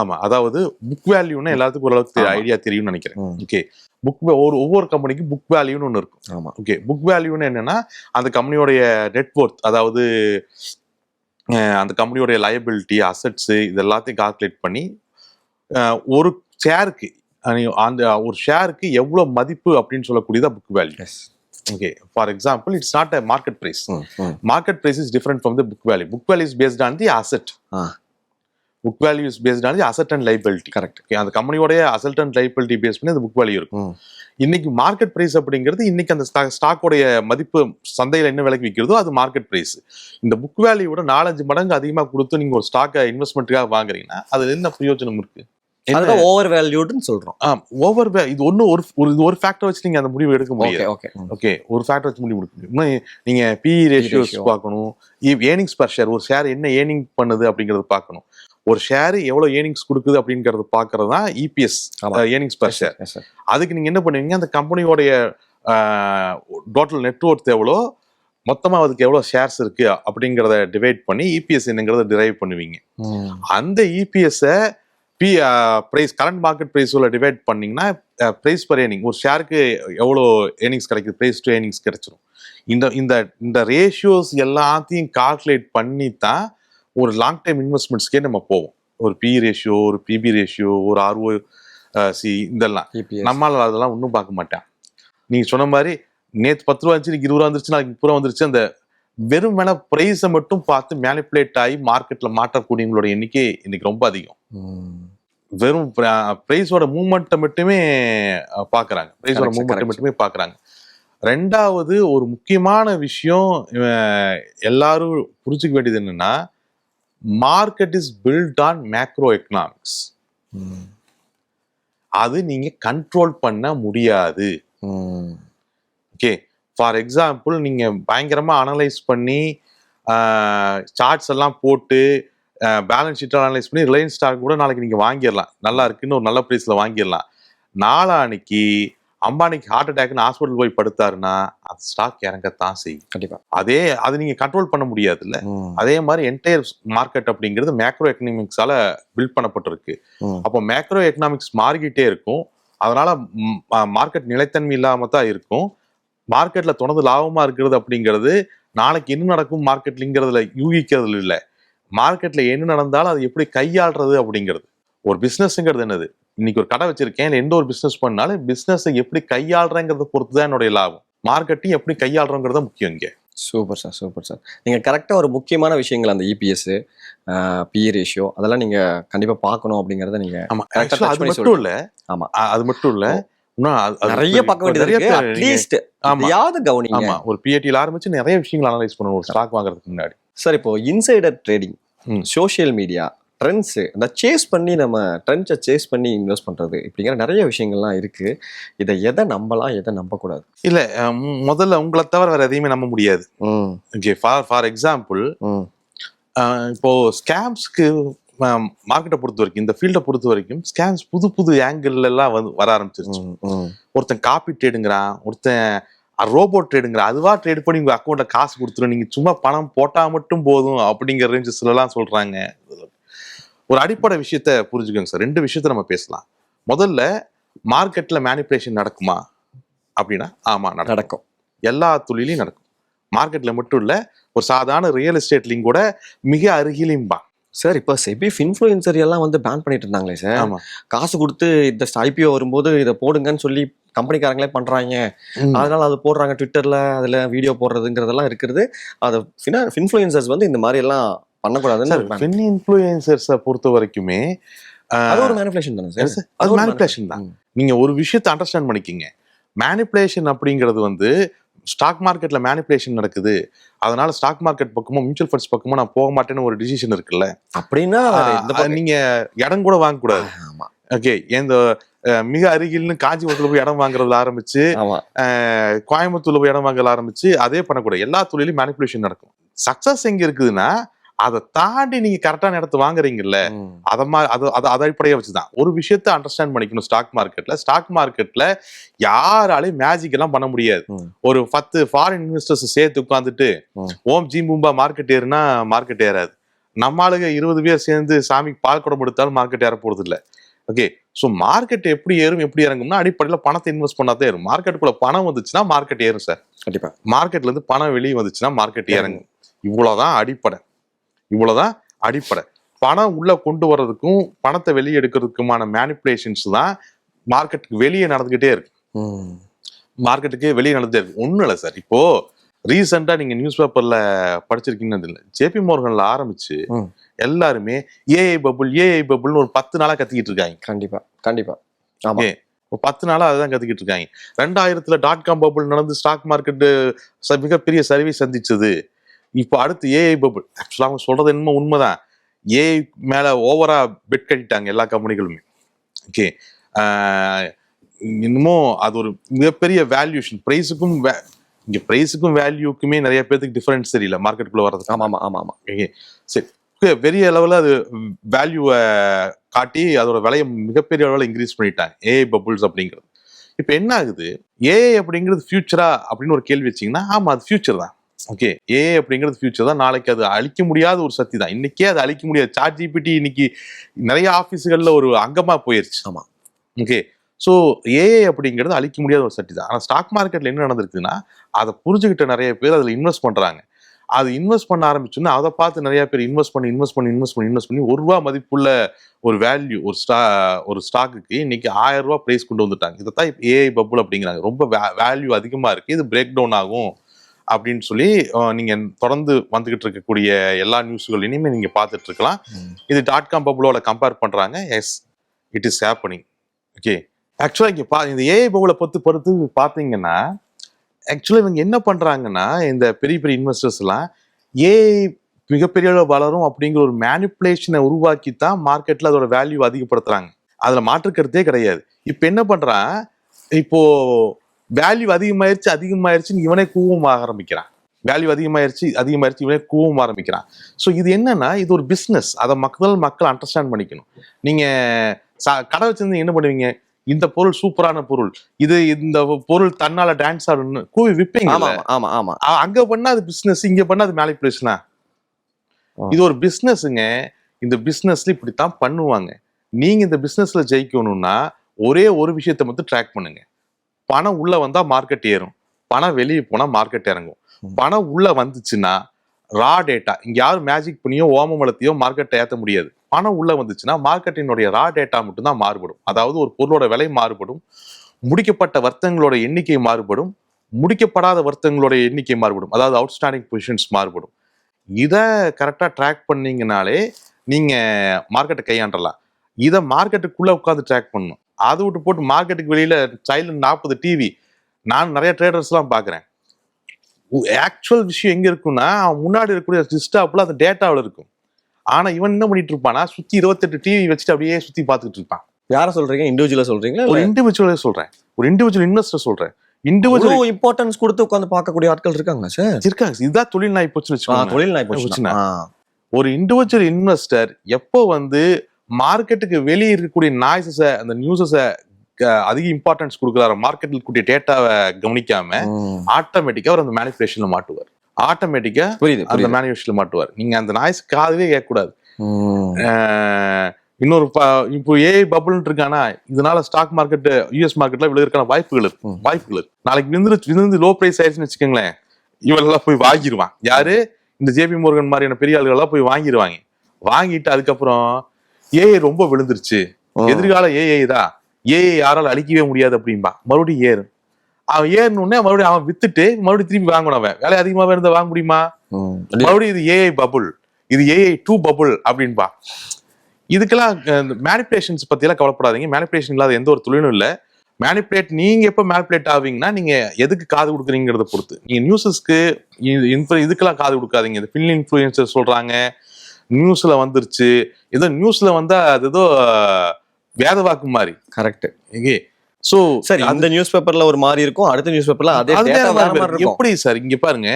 ஆமா அதாவது புக் வேல்யூன்னா எல்லாத்துக்கும் ஓரளவுக்கு. ஐடியா தெரியும்னு நினைக்கிறேன். ஓகே புக் ஒரு ஒவ்வொரு கம்பெனிக்கும் புக் வேல்யூன்னு ஒன்று இருக்கும். ஆமா. ஓகே புக் வேல்யூன்னு என்னன்னா அந்த கம்பெனியோடைய நெட்ஒர்த் அதாவது அந்த கம்பெனியோடைய லயபிலிட்டி அசட்ஸ் இது எல்லாத்தையும் கால்குலேட் பண்ணி ஒரு ஷேருக்கு அந்த ஒரு ஷேருக்கு எவ்வளவு மதிப்பு அப்படின்னு சொல்லக்கூடியதா book value okay for example it's not a market price market price is different from the book value book value is based on the asset. Book value is based on the asset and liability correct அந்த கம்பெனியோடைய asset and liability base பண்ணி அந்த book value இருக்கும். இன்னைக்கு market price அப்படிங்கிறது இன்னைக்கு அந்த ஸ்டாக்கோடைய மதிப்பு சந்தையில் என்ன விலைக்கு விற்கிறதோ அது மார்க்கெட் பிரைஸ் இந்த புக் வேல்யூவோட நாலஞ்சு மடங்கு அதிகமாக கொடுத்து நீங்க ஒரு ஸ்டாக்கை இன்வெஸ்ட்மெண்ட்டுக்காக வாங்குறீங்கன்னா அதுல என்ன பிரயோஜனம் இருக்கு? அதுதான் ஓவர் வேல்யூடுன்னு சொல்றோம் ஓவர் இது ஒன்றும் ஒரு ஒரு இது ஒரு ஃபேக்டர் வச்சு நீங்க அந்த முடிவு எடுக்க முடியாது. ஓகே ஓகே ஒரு ஃபேக்டர் வச்சு முடிவு எடுக்க முடியும் இன்னும் நீங்க பிஇ ரேஷியோஸ். பார்க்கணும். ஏர்னிங்ஸ் பர் ஷேர் ஒரு ஷேர் என்ன ஏர்னிங் பண்ணுது அப்படிங்கறது பார்க்கணும். ஒரு ஷேர் எவ்வளவு ஏர்னிங்ஸ் கொடுக்குது அப்படிங்கறது பார்க்கறது தான் E EPS. Earnings per share அதுக்கு நீங்க என்ன பண்ணுவீங்க? அந்த கம்பெனியோடைய டோட்டல் நெட்ஒர்த் எவ்வளோ? மொத்தமா அதுக்கு எவ்வளவு ஷேர்ஸ் இருக்கு அப்படிங்கறத டிவைட் பண்ணி இபிஎஸ் என்னங்கிறத டிரைவ் பண்ணுவீங்க. அந்த இபிஎஸ்ஸை பி ப்ரைஸ் கரண்ட் மார்க்கெட் ப்ரைஸோட டிவைட் பண்ணீங்கன்னா ப்ரைஸ் பர் ஏர்னிங் ஒரு ஷேருக்கு எவ்வளோ ஏர்னிங்ஸ் கிடைக்குது? ப்ரைஸ் டு ஏர்னிங்ஸ் கிடைச்சிரும். இந்த இந்த இந்த ரேஷியோஸ் எல்லாத்தையும் கால்குலேட் பண்ணி தான் ஒரு லாங் டைம் இன்வெஸ்ட்மெண்ட்ஸ்க்கே நம்ம போவோம். ஒரு பி ரேஷியோ ஒரு பிபி ரேஷியோ ஒரு ஆர்ஓ சி இதெல்லாம். நம்மளால அதெல்லாம் ஒன்றும் பார்க்க மாட்டேன். நீங்க சொன்ன மாதிரி நேத்து பத்து ரூபா இருந்துச்சு இருபது ரூபா வந்துருச்சு நாளைக்கு ரூபா வந்துருச்சு. அந்த வெறும் வேணா ப்ரைஸை மட்டும் பார்த்து மேனிப்புலேட் ஆகி மார்க்கெட்ல மாற்றக்கூடியவங்களோட எண்ணிக்கை இன்னைக்கு ரொம்ப அதிகம். வெறும் ப்ரைஸோட மூமெண்ட்டை மட்டுமே பார்க்கறாங்க. ப்ரைஸோட correct. மட்டுமே பார்க்கறாங்க. ரெண்டாவது ஒரு முக்கியமான விஷயம் எல்லாரும் புரிஞ்சுக்க வேண்டியது என்னன்னா market is built on macro economics அது நீங்க கண்ட்ரோல் பண்ண முடியாது. ஓகே ஃபார் எக்ஸாம்பிள் நீங்க பயங்கரமா அனலைஸ் பண்ணி சார்ட்ஸ் எல்லாம் போட்டு பேலன்ஸ் ஷீட் அனலைஸ் பண்ணி ரிலையன்ஸ் ஸ்டாக் கூட நாளைக்கு நீங்க வாங்கிடலாம். நல்லா இருக்குன்னு ஒரு நல்ல பிரைஸ்ல வாங்கிடலாம். நாளானிக்கு அம்பானிக்கு ஹார்ட் அட்டாக்னு ஹாஸ்பிட்டல் போய் படுத்தாருன்னா அந்த ஸ்டாக் இறங்கத்தான் செய்யும். கண்டிப்பா. அதே அது நீங்க கண்ட்ரோல் பண்ண முடியாதுல்ல? அதே மாதிரி என்டையர் மார்க்கெட் அப்படிங்கிறது மேக்ரோ எக்கனாமிக்ஸால பில்ட் பண்ணப்பட்டிருக்கு. அப்போ மேக்ரோ எக்கனாமிக்ஸ் மாறிக்கிட்டே இருக்கும். அதனால மார்க்கெட் நிலைத்தன்மை இல்லாம தான் இருக்கும். மார்க்கெட்ல தொடர்ந்து லாபமா இருக்கிறது அப்படிங்கிறது நாளைக்கு என்ன நடக்கும் மார்க்கெட்லங்கிறதுல யூகிக்கிறதுல இல்லை மார்க்கெட்ல என்ன நடந்தாலும் அது எப்படி கையாளுறது அப்படிங்கிறது. ஒரு பிசினஸ்ங்கிறது என்னது? இன்னைக்கு ஒரு கடை வச்சிருக்கேன் இல்லை எந்த ஒரு பிசினஸ் பண்ணாலும் பிசினஸை எப்படி கையாளுறேங்கிறத பொறுத்து தான் என்னுடைய லாபம். மார்க்கெட்டையும் எப்படி கையாளுறோங்கிறது முக்கியம் இங்க. சூப்பர் சார் சூப்பர் சார் நீங்க கரெக்டா ஒரு முக்கியமான விஷயங்கள் அந்த இபிஎஸ் பி ரேஷியோ அதெல்லாம் நீங்க கண்டிப்பா பார்க்கணும் அப்படிங்கறத நீங்க ஆமா Correct ஆ actually touch அது மட்டும் இல்ல. ஆமா. அ- அது மட்டும் இல்ல. நிறைய பார்க்க வேண்டியது அட்லீஸ்ட் ஆமா. யாவது கவனிங்க. ஆமா ஒரு பிஏடியில் ஆரம்பிச்சு நிறைய விஷயங்கள் அனலைஸ் பண்ணணும் ஒரு ஸ்டாக் வாங்குறதுக்கு முன்னாடி. சார் இப்போ insider trading. Social media trends இந்த சேஸ் பண்ணி நம்ம ட்ரெண்ட்ஸை சேஸ் பண்ணி இன்வெஸ்ட் பண்றது இப்படிங்கிற நிறைய விஷயங்கள்லாம் இருக்கு. இதை எதை நம்பலாம் எதை நம்பக்கூடாது? இல்ல முதல்ல உங்களை தவிர வேற எதையுமே நம்ப முடியாது. ம். ஓகே ஃபார் ஃபார் எக்ஸாம்பிள் ம். இப்போ ஸ்கேம்ஸ்க்கு மார்க்கெட்டை பொறுத்த வரைக்கும் இந்த ஃபீல்டை பொறுத்த வரைக்கும் ஸ்கேம்ஸ் புது புது ஆங்கிள் எல்லாம் வந்து வர ஆரம்பிச்சிருச்சு. ஒருத்தன் காப்பி ட்ரேடுங்கிறான் ஒருத்தன் ரோபோட் ட்ரேடுங்கிறான் அதுவா ட்ரேட் பண்ணி உங்க அக்கௌண்ட்ல காசு கொடுத்துரும் நீங்க சும்மா பணம் போட்டா மட்டும் போதும் அப்படிங்கிற ரேஞ்சஸ்ல எல்லாம் சொல்றாங்க. ஒரு அடிப்படை விஷயத்த புரிஞ்சுக்கோங்க சார். ரெண்டு விஷயத்த நம்ம பேசலாம். முதல்ல மார்க்கெட்ல மேனிப்புலேஷன் நடக்குமா? அப்படின்னா ஆமா நடக்கும். எல்லா தொழிலையும் நடக்கும். மார்க்கெட்ல மட்டும் இல்ல ஒரு சாதாரண ரியல் எஸ்டேட்லையும் கூட மிக அருகிலையும் பா. சார் இப்போ செபி இன்ஃப்ளூயன்சர் எல்லாம் வந்து பேன் பண்ணிட்டு இருந்தாங்களே சார். காசு கொடுத்து இந்த ஐபிஓ வரும்போது இதை போடுங்கன்னு சொல்லி கம்பெனிக்காரங்களே பண்றாங்க. ம். அதனால அது போடுறாங்க ட்விட்டர்ல அதுல வீடியோ போடுறதுங்கிறதெல்லாம் இருக்கிறது. அது இன்ஃப்ளூயன்சர்ஸ் வந்து இந்த மாதிரி எல்லாம் பண்ணக்கூடாதுன்னு. ஃபின் இன்ஃப்ளூயன்சர்ஸை பொறுத்த வரைக்குமே அது ஒரு மேனிபுலேஷன் தானே சார்? அது மேனிப்புலேஷன் தான். நீங்க ஒரு விஷயத்தை அண்டர்ஸ்டாண்ட் பண்ணிக்கிங்க. மேனிப்புலேஷன் அப்படிங்கிறது வந்து ஸ்டாக் மார்க்கெட்ல மேனிப்புலேஷன் நடக்குது. அதனால ஸ்டாக் மார்க்கெட் பக்கமும் மியூச்சுவல் ஃபண்ட்ஸ் பக்கமும் நான் போக மாட்டேன்னு ஒரு டிசிஷன் இருக்குல்ல? அப்படின்னா எந்த நீங்க இடம் கூட வாங்க கூடாது. ஆமா. ஓகே இந்த அஹ், மிக அருகில்னு காஞ்சிபுரத்துல போய் இடம் வாங்குறதுல ஆரம்பிச்சு கோயம்புத்தூர்ல போய் இடம் வாங்கல ஆரம்பிச்சு அதே பண்ணக்கூடாது. எல்லா தொழிலும் மேனிப்புலேஷன் நடக்கும். சக்சஸ் எங்க இருக்குதுன்னா அதை தாண்டி நீங்க கரெக்டான இடத்த வாங்குறீங்கல்ல. அத மாதிரி அது அது அதை வச்சுதான். ஒரு விஷயத்த அண்டர்ஸ்டாண்ட் பண்ணிக்கணும் ஸ்டாக் மார்க்கெட்ல ஸ்டாக் மார்க்கெட்ல யாராலையும் மேஜிக் எல்லாம் பண்ண முடியாது. ஒரு பத்து ஃபாரின் இன்வெஸ்டர்ஸ் சேர்த்து உட்காந்துட்டு. ஓம் ஜி பூம்பா மார்க்கெட் ஏறுனா மார்க்கெட் ஏறாது. நம்ம ஆளுங்க இருபது பேர் சேர்ந்து சாமிக்கு பால் குடம் எடுத்தாலும் மார்க்கெட் ஏற போறது இல்ல ஓகே ஸோ மார்க்கெட் எப்படி ஏறும் எப்படி இறங்கும்னா அடிப்படையில் பணத்தை இன்வெஸ்ட் பண்ணாதான் ஏறும். மார்க்கெட்டுக்குள்ள பணம் வந்துச்சுன்னா மார்க்கெட் ஏறும் சார் கண்டிப்பா. மார்க்கெட்ல இருந்து பணம் வெளியே வந்துச்சுன்னா மார்க்கெட் இறங்கும். இவ்வளவுதான் அடிப்படை. இவ்வளவுதான் அடிப்படை. பணம் உள்ள கொண்டு வர்றதுக்கும் பணத்தை வெளியே எடுக்கிறதுக்குமான மேனிப்புலேஷன்ஸ் தான் மார்க்கெட்டுக்கு வெளியே நடந்துகிட்டே இருக்கு. மார்க்கெட்டுக்கு வெளியே நடந்துட்டே இருக்கு. ஒண்ணும் இல்லை சார். இப்போ ரீசெண்டா நீங்க நியூஸ் பேப்பர்ல படிச்சிருக்கீங்கன்னு இல்லை ஜேபி மோர்கன்ல ஆரம்பிச்சு. எல்லாருமே ஏஐ பபுள் ஏஐ பபுள்னு ஒரு பத்து நாளா கத்திக்கிட்டு இருக்காங்க. கண்டிப்பா கண்டிப்பா. ஆமா. பத்து நாளா அதுதான் கத்திக்கிட்டு இருக்காங்க. ரெண்டாயிரத்துல டாட் காம் பபுள் நடந்து ஸ்டாக் மார்க்கெட் மிகப்பெரிய சரிவை சந்திச்சது. இப்போ அடுத்து ஏஐ பபுள் ஆக்சுவலா அவங்க சொல்றது என்னமோ உண்மைதான். ஏஐ மேல ஓவரா பெட் கட்டிட்டாங்க எல்லா கம்பெனிகளுமே ஓகே இன்னமும் அது ஒரு மிகப்பெரிய வேல்யூஷன் ப்ரைஸுக்கும் இங்க ப்ரைஸுக்கும் வேல்யூக்குமே நிறைய பேருக்கு டிஃபரன்ஸ் தெரியல மார்க்கெட்டுக்குள்ள வர்றது ஆமா ஆமா ஆமா ஆமா. ஓகே சரி. Okay, பெரிய அளவில் அது வேல்யூவை காட்டி அதோட விலையை மிகப்பெரிய அளவில் இன்க்ரீஸ் பண்ணிட்டாங்க. ஏஐ பபுள்ஸ் அப்படிங்கிறது. இப்போ என்ன ஆகுது? ஏஐ அப்படிங்கிறது ஃபியூச்சரா அப்படின்னு ஒரு கேள்வி வச்சீங்கன்னா ஆமா அது ஃபியூச்சர் தான். ஓகே ஏஐ அப்படிங்கிறது ஃபியூச்சர் தான். நாளைக்கு அது அழிக்க முடியாத ஒரு சக்தி தான். இன்னைக்கே அது அழிக்க முடியாது. சாட் ஜிபிடி இன்னைக்கு நிறைய ஆஃபீஸுகளில் ஒரு அங்கமாக போயிருச்சு. ஆமாம் ஓகே ஸோ ஏஐ அப்படிங்கிறது அழிக்க முடியாத ஒரு சக்தி தான். ஆனால் ஸ்டாக் மார்க்கெட்டில் என்ன நடந்திருக்குன்னா அதை புரிஞ்சுக்கிட்ட நிறைய பேர் அதில் இன்வெஸ்ட் பண்ணுறாங்க அது இன்வெஸ்ட் பண்ண ஆரம்பிச்சோன்னா அதை பார்த்து நிறைய பேர் இன்வெஸ்ட் பண்ணி இன்வெஸ்ட் பண்ணி இன்வெஸ்ட் பண்ணி இன்வெஸ்ட் பண்ணி ஒரு ரூபா மதிப்புள்ள ஒரு வேல்யூ ஒரு ஸ்டா ஒரு ஸ்டாக்குக்கு இன்னைக்கு ஆயிரம் ரூபா ப்ரைஸ் கொண்டு வந்துட்டாங்க. இதை தான் ஏஐ பபுள் அப்படிங்கிறாங்க. ரொம்ப வேல்யூ அதிகமாக இருக்குது இது பிரேக் டவுன் ஆகும். அப்படின்னு சொல்லி நீங்க தொடர்ந்து வந்துகிட்டு இருக்கக்கூடிய எல்லா நியூஸ்கள் இனிமே நீங்க பார்த்துட்டு இருக்கலாம். இது டாட் காம் பபுளோட கம்பேர் பண்றாங்க. Yes it is happening okay actually இங்க பா இந்த ஏஐ பபுளை பொறுத்து பொறுத்து பார்த்தீங்கன்னா ஆக்சுவலா இவங்க என்ன பண்றாங்கன்னா இந்த பெரிய பெரிய இன்வெஸ்டர்ஸ் எல்லாம் ஏஐ மிகப்பெரிய அளவு வளரும் அப்படிங்கிற ஒரு மேனிப்புலேஷனை உருவாக்கி தான் மார்க்கெட்ல அதோட வேல்யூ அதிகப்படுத்துறாங்க. அதுல மாற்றுக்கருத்தே கிடையாது. இப்போ என்ன பண்றான்? இப்போ வேல்யூ அதிகமாயிருச்சு அதிகமாயிருச்சுன்னு இவனே கூவம் ஆரம்பிக்கிறான். வேல்யூ அதிகமாயிருச்சு அதிகமாயிருச்சு இவனே கூவம் ஆரம்பிக்கிறான். ஸோ இது என்னன்னா இது ஒரு பிஸ்னஸ் அதை மக்கள் மக்கள் அண்டர்ஸ்டாண்ட் பண்ணிக்கணும். நீங்க ச- கடை வச்சிருந்து என்ன பண்ணுவீங்க? இந்த பொருள் சூப்பரான பொருள். இது இந்த பொருள் தன்னால டான்ஸ் ஆடணும்னு கூவி விப்பீங்க ஆமா ஆமா அங்க பண்ணா அது பிசினஸ் இங்க பண்ணா அது மேலிபுலேஷனா ஆ. இது ஒரு பிசினஸ்ங்க இந்த பிசினஸ்ல இப்படித்தான் பண்ணுவாங்க. நீங்க இந்த பிசினஸ்ல ஜெயிக்கணும்னா ஒரே ஒரு விஷயத்தை மட்டும் ட்ராக் பண்ணுங்க. பணம் உள்ள வந்தா மார்க்கெட் ஏறும். பணம் வெளியே போனா மார்க்கெட் இறங்கும். பணம் உள்ள வந்துச்சுன்னா ரா டேட்டா இங்க யாரும் மேஜிக் பண்ணியோ ஓம வளர்த்தியோ மார்க்கெட்டை ஏத்த முடியாது. பணம் உள்ள வந்துச்சுன்னா மார்க்கெட்டினுடைய ரா டேட்டா மட்டும்தான் மாறுபடும். அதாவது ஒரு பொருளோட விலை மாறுபடும். முடிக்கப்பட்ட வர்த்தகங்களோட எண்ணிக்கை மாறுபடும். முடிக்கப்படாத வர்த்தகங்களோட எண்ணிக்கை மாறுபடும். அதாவது அவுட்ஸ்டாண்டிங் பொசிஷன்ஸ் மாறுபடும். இதை கரெக்டாக ட்ராக் பண்ணீங்கனாலே நீங்க மார்க்கெட்டை கையாண்டலாம் இதை மார்க்கெட்டுக்குள்ள உட்காந்து ட்ராக் பண்ணணும். அதை விட்டு போட்டு மார்க்கெட்டுக்கு வெளியில சைல்டு நாற்பது டிவி நான் நிறைய ட்ரேடர்ஸ்லாம் பார்க்குறேன். ஆக்சுவல் விஷயம் எங்க இருக்கும்னா அவன் முன்னாடி இருக்கக்கூடிய டிஸ்டாப்ல அந்த டேட்டாவில் இருக்கும். ஆனா இவன் என்ன பண்ணிட்டு இருப்பானா சுத்தி இருபத்தெட்டு டிவி வச்சுட்டு அப்படியே சுத்தி பார்த்துட்டு இருப்பான். யார சொல்றீங்க? இண்டிவிஜுவலா சொல்றீங்களா ஒரு இண்டிவிஜுவலே சொல்றேன். ஒரு இண்டிவிஜுவல் இன்வெஸ்டர் சொல்றேன். இண்டிவிஜுவல் இம்பார்ட்டன்ஸ் கொடுத்து உட்காந்து பார்க்கக்கூடிய ஆட்கள் இருக்காங்களா சார் இருக்காங்க. இதுதான் தொழில் நாய் போச்சுன்னு வச்சுக்கோங்க. தொழில் நாய். போச்சுன்னா. ஒரு இண்டிவிஜுவல் இன்வெஸ்டர் எப்போ வந்து மார்க்கெட்டுக்கு வெளியே இருக்கக்கூடிய நாய்ஸஸ அந்த நியூஸஸ அதிக இம்பார்ட்டன்ஸ் கொடுக்குறாரு. மார்க்கெட்டில் இருக்கக்கூடிய டேட்டாவை கவனிக்காம. ஆட்டோமேட்டிக்கா அவர் அந்த மேனிபுலேஷன்ல மாட்டுவார். ஆட்டோமேட்டிக்கா புரியுது அந்த புரியுது. மேனிபுலேஷன்ல மாட்டுவார். நீங்க அந்த நாய்ஸ் காதவே கேட்கக்கூடாது. இன்னொரு இப்போ ஏஐ பபுள்னு இருக்கானா இதனால ஸ்டாக் மார்க்கெட் யூஎஸ் மார்க்கெட்ல விழுகிறதுக்கான வாய்ப்புகள் இருக்கு. வாய்ப்புகள் இருக்கு. நாளைக்கு விழுந்து விழுந்து லோ பிரைஸ் ஆயிடுச்சுன்னு வச்சுக்கோங்களேன் இவெல்லாம் போய் வாங்கிடுவான் யாரு? இந்த ஜேபி மோர்கன் மாதிரியான பெரிய ஆளுகள் எல்லாம் போய் வாங்கிடுவாங்க வாங்கிட்டு அதுக்கப்புறம் ஏஐ ரொம்ப விழுந்துருச்சு. எதிர்கால ஏஐ தான் ஏஐ யாரால அழிக்கவே முடியாது அப்படின்பா மறுபடியும் ஏறும் அவன் ஏறணுன்னே மறுபடியும் அவன் வித்துட்டு மறுபடியும் திருப்பி வாங்கணும் அவன். விலை அதிகமாக இருந்தா வாங்க முடியுமா. மறுபடியும் இது ஏஐ பபுள் இது ஏஐ டூ பபுள் அப்படின்பா. இதுக்கெல்லாம் மேனிப்புலேஷன்ஸ் பத்தியெல்லாம் கவலைப்படாதீங்க. மேனிப்புலேஷன் இல்லாத எந்த ஒரு தொழிலும் இல்லை. மேனிப்புலேட் நீங்க எப்போ மேனிப்புலேட் ஆவீங்கன்னா நீங்க எதுக்கு காது கொடுக்குறீங்கிறத பொறுத்து. நீங்க நியூஸஸ்க்கு இதுக்கெல்லாம் காது கொடுக்காதீங்க. இந்த ஃபில் இன்ஃப்ளூயன்சர் சொல்றாங்க. நியூஸ்ல வந்துருச்சு. ஏதோ நியூஸ்ல வந்தா அது ஏதோ வேத வாக்கு மாதிரி. கரெக்ட் ஸோ சரி அந்த நியூஸ் பேப்பர்ல ஒரு மாதிரி இருக்கும் அடுத்த நியூஸ் பேப்பர்ல அதே எப்படி சார் இங்க பாருங்க.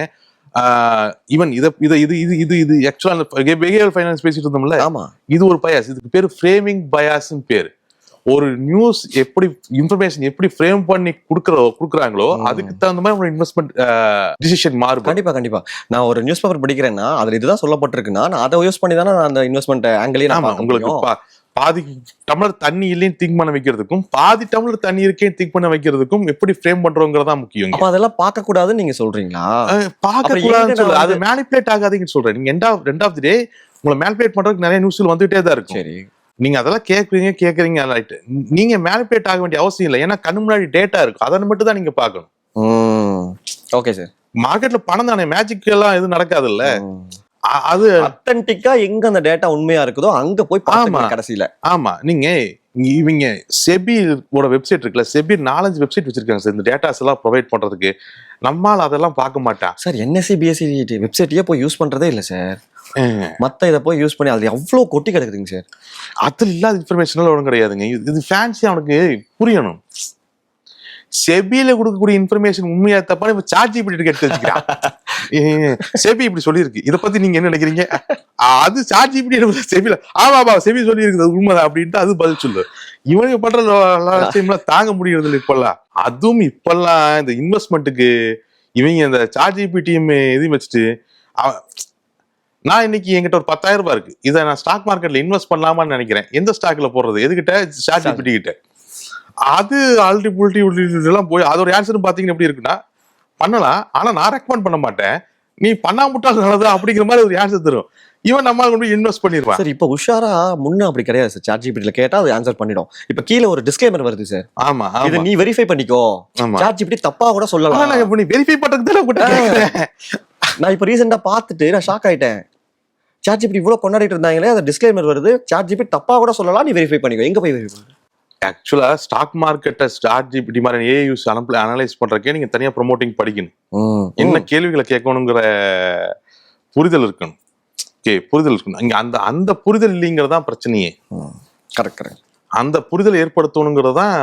ஈவன் இத இத இது இது இது இது ஆக்சுவலா பிஹேவியர் ஃபைனான்ஸ் பேசிட்டு இருந்தோம்ல. ஆமா. இது ஒரு பயாஸ் இதுக்கு பேரு ஃப்ரேமிங் பயாஸ்னு பேரு. ஒரு நியூஸ் எப்படி இன்ஃபர்மேஷன் எப்படி ஃப்ரேம் பண்ணி கொடுக்குறோ கொடுக்குறாங்களோ. அதுக்கு தகுந்த மாதிரி உங்களோட இன்வெஸ்ட்மெண்ட் டிசிஷன் மாறுபடும். கண்டிப்பா கண்டிப்பா. நான் ஒரு நியூஸ் பேப்பர் படிக்கிறேன்னா அதுல இதுதான் சொல்லப்பட்டிருக்குன்னா நான் அதை யூஸ் பண்ணி தானே நான் அந்த இன்வெஸ்ட்மெண்ட் ஆங்கிலே நான் உங்களுக்கு பாதி டம்ளர் தண்ணி இல்லைன்னு திங்க் பண்ண வைக்கிறதுக்கும் பாதி டம்ளர் தண்ணி இருக்கேன்னு திங்க் பண்ண வைக்கிறதுக்கும் எப்படி ஃப்ரேம் பண்றோங்கிறதா முக்கியம் அப்ப அதெல்லாம் பார்க்க கூடாதுன்னு நீங்க சொல்றீங்க பார்க்க கூடாதுன்னு அது மேனிபுலேட் ஆகாதீங்கன்னு சொல்றேன். நீங்க end of rent of the day உங்களை மேனிபுலேட் பண்றதுக்கு நிறைய நியூஸ்ல வந்துட்டே தான் இருக்கும். சரி. நீங்க அதெல்லாம் கேக்குறீங்க கேக்குறீங்க ரைட் நீங்க மேனிபுலேட் ஆக வேண்டிய அவசியம் இல்லை. ஏன்னா கண்ணு முன்னாடி டேட்டா இருக்கும். அதை மட்டும் தான் நீங்க பார்க்கணும். ஓகே சார் மார்க்கெட்ல பணம் தானே. மேஜிக் எல்லாம் எதுவும் நடக்காது இல்ல. அது அத்தன்டிக்கா எங்க அந்த டேட்டா உண்மையா இருக்குதோ அங்க போய் ஆமா. கடைசியில. ஆமா. நீங்க இவங்க செபி ஓட வெப்சைட் இருக்குல்ல செபி நாலஞ்சு வெப்சைட் வச்சிருக்காங்க சார் இந்த டேட்டாஸ் எல்லாம் ப்ரொவைட் பண்றதுக்கு. நம்மால அதெல்லாம் பார்க்க மாட்டான். சார் என்எஸ்சி பிஎஸ்சி வெப்சைட்லயே போய் யூஸ் பண்றதே இல்ல சார். மத்த இதை போய் யூஸ் பண்ணி அது எவ்வளவு கொட்டி கிடக்குதுங்க சார். அதுல இல்லாத இன்ஃபர்மேஷன் ஒன்றும் கிடையாதுங்க. இது- இது ஃபேன்சி அவனுக்கு புரியணும். செபியில கொடுக்கக்கூடிய இன்ஃபர்மேஷன் உண்மையா தப்பா இப்ப சார்ஜ் இப்படி எடுத்து வச்சுக்கிறான் செபி இப்படி சொல்லியிருக்கு. இத பத்தி நீங்க என்ன நினைக்கிறீங்க? அது சார்ஜ் இப்படி செபில ஆமா ஆமா செபி சொல்லியிருக்கு அது உண்மைதான் அப்படின்ட்டு அது பதில் சொல்லு. இவனுக்கு பண்ற தாங்க முடியறது இல்லை இப்பெல்லாம். அதுவும் இப்பெல்லாம் இந்த இன்வெஸ்ட்மெண்ட்டுக்கு இவங்க இந்த சார்ஜ் டீம் இதையும் வச்சுட்டு நான் இன்னைக்கு என்கிட்ட ஒரு பத்தாயிரம் ரூபாய் இருக்கு. இதை நான் ஸ்டாக் மார்க்கெட்ல இன்வெஸ்ட் பண்ணலாமான்னு நினைக்கிறேன். எந்த ஸ்டாக்ல போடுறது? எதுகிட்ட? சார்ஜ் கிட்ட. அது ஆல்ரெடி புல்டி எல்லாம் போய் அதோட ஆன்சரும் பாத்தீங்கன்னா எப்படி இருக்குன்னா பண்ணலாம். ஆனா நான் ரெக்கமெண்ட் பண்ண மாட்டேன். நீ பண்ணாமட்டால் நல்லது அப்படிங்கிற மாதிரி ஒரு ஆன்சர் தரும். இவன் நம்ம கொண்டு இன்வெஸ்ட் பண்ணிடுவான். சார் இப்போ உஷாரா முன்ன அப்படி கிடையாது சார் சாட் ஜிபிடில கேட்டா அது ஆன்சர் பண்ணிடும். இப்போ கீழே ஒரு டிஸ்க்ளைமர் வருது சார் ஆமா இதை நீ வெரிஃபை பண்ணிக்கோ. சாட் ஜிபிடி தப்பா கூட சொல்லலாம். நான் இப்ப நீ வெரிஃபை பண்றதுக்கு தானே. நான் இப்போ ரீசெண்டா பார்த்துட்டு நான் ஷாக் ஆயிட்டேன். சாட் ஜிபிடி இவ்வளவு கொண்டாடிட்டு இருந்தாங்களே அந்த டிஸ்க்ளைமர் வருது. சாட் ஜிபிடி தப்பா கூட சொல்லலாம் நீ வெரிஃபை பண்ணிக்கோ. எங்க போய் வெரிஃபை ஆக்சுவலா ஸ்டாக் மார்க்கெட்டை ஸ்டார்ட் ஜிபிடி மாதிரி ஏ யூஸ் அனலைஸ் பண்றதுக்கே நீங்க தனியா ப்ரோமோட்டிங் படிக்கணும். என்ன கேள்விகளை கேட்கணுங்கிற புரிதல் இருக்கணும். ஓகே புரிதல் இருக்கணும். இங்க அந்த அந்த புரிதல் இல்லைங்கிறதான் பிரச்சனையே. கரெக்ட் கரெக்ட் அந்த புரிதல் ஏற்படுத்தணுங்கிறது தான்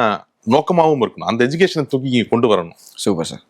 நோக்கமாகவும் இருக்கணும். அந்த எஜுகேஷனை தூக்கி கொண்டு வரணும். Super sir